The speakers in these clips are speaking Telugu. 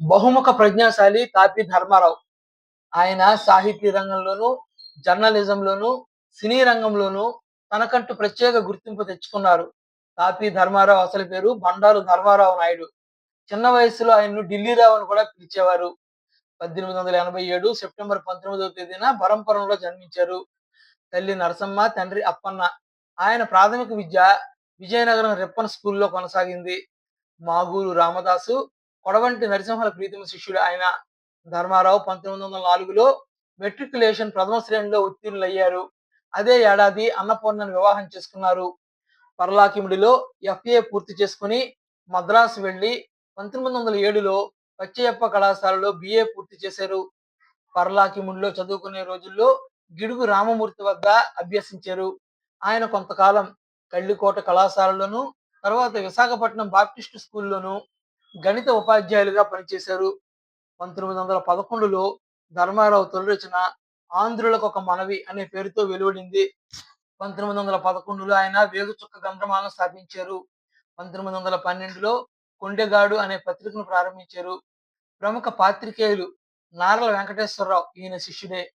బహుముఖ ప్రజ్ఞాశాలి తాపి ధర్మారావు. ఆయన సాహితీ రంగంలోనూ జర్నలిజంలోనూ సినీ రంగంలోనూ తనకంటూ ప్రత్యేక గుర్తింపు తెచ్చుకున్నారు. తాపి ధర్మారావు అసలు పేరు బండారు ధర్మారావు నాయుడు. చిన్న వయసులో ఆయన్ను ఢిల్లీరావు అని కూడా పిలిచేవారు. పద్దెనిమిది వందల ఎనభై ఏడు సెప్టెంబర్ పంతొమ్మిదవ తేదీన బరంపురంలో జన్మించారు. తల్లి నరసమ్మ తండ్రి అప్పన్న. ఆయన ప్రాథమిక విద్య విజయనగరం రిప్పన్ స్కూల్లో కొనసాగింది. మాగూరు రామదాసు కొడవంటి నరసింహల ప్రీతమ శిష్యుడు ఆయన ధర్మారావు పంతొమ్మిది వందల నాలుగులో మెట్రికులేషన్ ప్రథమ శ్రేణిలో ఉత్తీర్ణులయ్యారు. అదే ఏడాది అన్నపూర్ణను వివాహం చేసుకున్నారు. పర్లాకిముడిలో ఎఫ్ఏ పూర్తి చేసుకుని మద్రాసు వెళ్ళి పంతొమ్మిది వందల ఏడులో పచ్చయప్ప కళాశాలలో బిఏ పూర్తి చేశారు. పర్లాకిముడిలో చదువుకునే రోజుల్లో గిడుగు రామమూర్తి వద్ద అభ్యసించారు. ఆయన కొంతకాలం కళ్ళికోట కళాశాలలోను తర్వాత విశాఖపట్నం బాప్టిస్టు స్కూల్లోను గణిత ఉపాధ్యాయులుగా పనిచేశారు. పంతొమ్మిది వందల పదకొండులో ధర్మారావు తొలి రచన ఆంధ్రులకు ఒక మనవి అనే పేరుతో వెలువడింది. పంతొమ్మిది వందల పదకొండులో ఆయన వేగుచుక్క గ్రంథమాలను స్థాపించారు. పంతొమ్మిది వందల పన్నెండులో కొండెగాడు అనే పత్రికను ప్రారంభించారు. ప్రముఖ పాత్రికేయులు నారల వెంకటేశ్వరరావు ఈయన శిష్యుడే.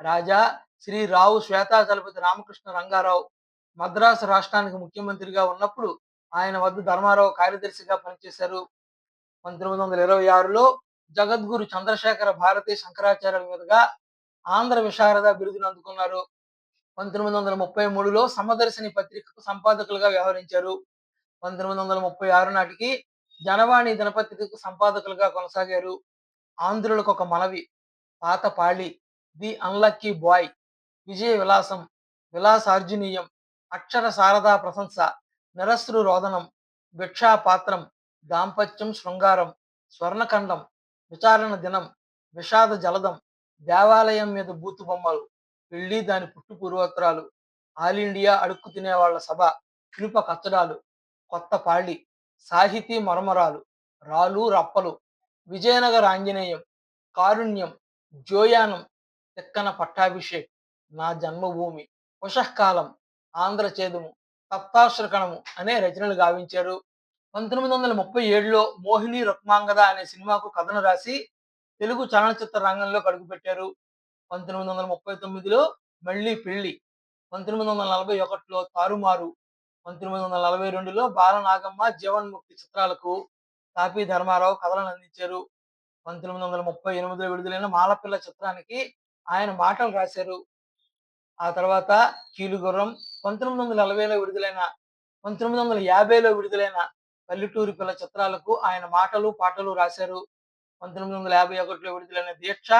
రాజా శ్రీ రావు శ్వేతాచలపతి రామకృష్ణ రంగారావు మద్రాసు రాష్ట్రానికి ముఖ్యమంత్రిగా ఉన్నప్పుడు ఆయన వద్ద ధర్మారావు కార్యదర్శిగా పనిచేశారు. పంతొమ్మిది వందల ఇరవై ఆరులో జగద్గురు చంద్రశేఖర భారతీ శంకరాచార్యుల మీదుగా ఆంధ్ర విశారద బిరుదును అందుకున్నారు. పంతొమ్మిది వందల ముప్పై మూడులో సమదర్శిని పత్రికకు సంపాదకులుగా వ్యవహరించారు. పంతొమ్మిది వందల ముప్పై ఆరు నాటికి జనవాణి దినపత్రికకు సంపాదకులుగా కొనసాగారు. ఆంధ్రులకు ఒక మనవి పాత పాళి the unlucky boy Vijaya Vilasam విలాసార్జునీయం అక్షర శారదా ప్రశంస నిరస్రు రోదనం భిక్షాపాత్రం దాంపత్యం శృంగారం స్వర్ణఖండం విచారణ దినం విషాద జలదం దేవాలయం మీద బూతు బొమ్మలు పెళ్ళి దాని పుట్టు పూర్వోత్తరాలు ఆల్ ఇండియా అడుక్కు తినేవాళ్ళ సభ శిల్ప కచ్చడాలు కొత్త పాళి సాహితీ మరమరాలు రాలు రప్పలు విజయనగర ఆంజనేయం కారుణ్యం జోయానం తిక్కన పట్టాభిషేక్ నా జన్మభూమి ఉషఃకాలం ఆంధ్రచేదుము సప్తాశ్రకణము అనే రచనలు గావించారు పంతొమ్మిది వందల ముప్పై ఏడులో మోహిని రుక్మాంగద అనే సినిమాకు కథను రాసి తెలుగు చలనచిత్ర రంగంలో కడుగుపెట్టారు పంతొమ్మిది వందల ముప్పై తొమ్మిదిలో మళ్ళీ పెళ్ళి పంతొమ్మిది వందల నలభై ఒకటిలో తారుమారు. పంతొమ్మిది వందల నలభై రెండులో బాలనాగమ్మ జీవన్ముక్తి చిత్రాలకు తాపీ ధర్మారావు కథలను అందించారు. పంతొమ్మిది వందల ముప్పై ఎనిమిదిలో విడుదలైన మాలపిల్ల చిత్రానికి ఆయన మాటలు రాశారు. ఆ తర్వాత కీలుగుర్రం పంతొమ్మిది వందల నలభైలో విడుదలైన పంతొమ్మిది వందల యాభైలో విడుదలైన పల్లెటూరి పిల్ల చిత్రాలకు ఆయన మాటలు పాటలు రాశారు. పంతొమ్మిది వందల యాభై ఒకటిలో విడుదలైన దీక్ష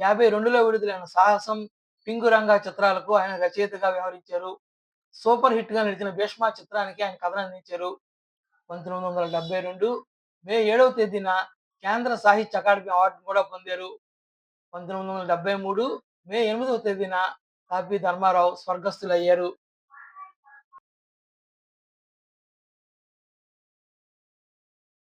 యాభై రెండులో విడుదలైన సాహసం పింగురంగా చిత్రాలకు ఆయన రచయితగా వ్యవహరించారు. సూపర్ హిట్గా నిలిచిన భీష్మ చిత్రానికి ఆయన కథనం అందించారు. పంతొమ్మిది వందల డెబ్బై రెండు మే ఏడవ తేదీన కేంద్ర సాహిత్య అకాడమీ అవార్డు కూడా పొందారు. పంతొమ్మిది వందల డెబ్బై మూడు మే ఎనిమిదవ తేదీన కాపి ధర్మారావు స్వర్గస్థులయ్యారు.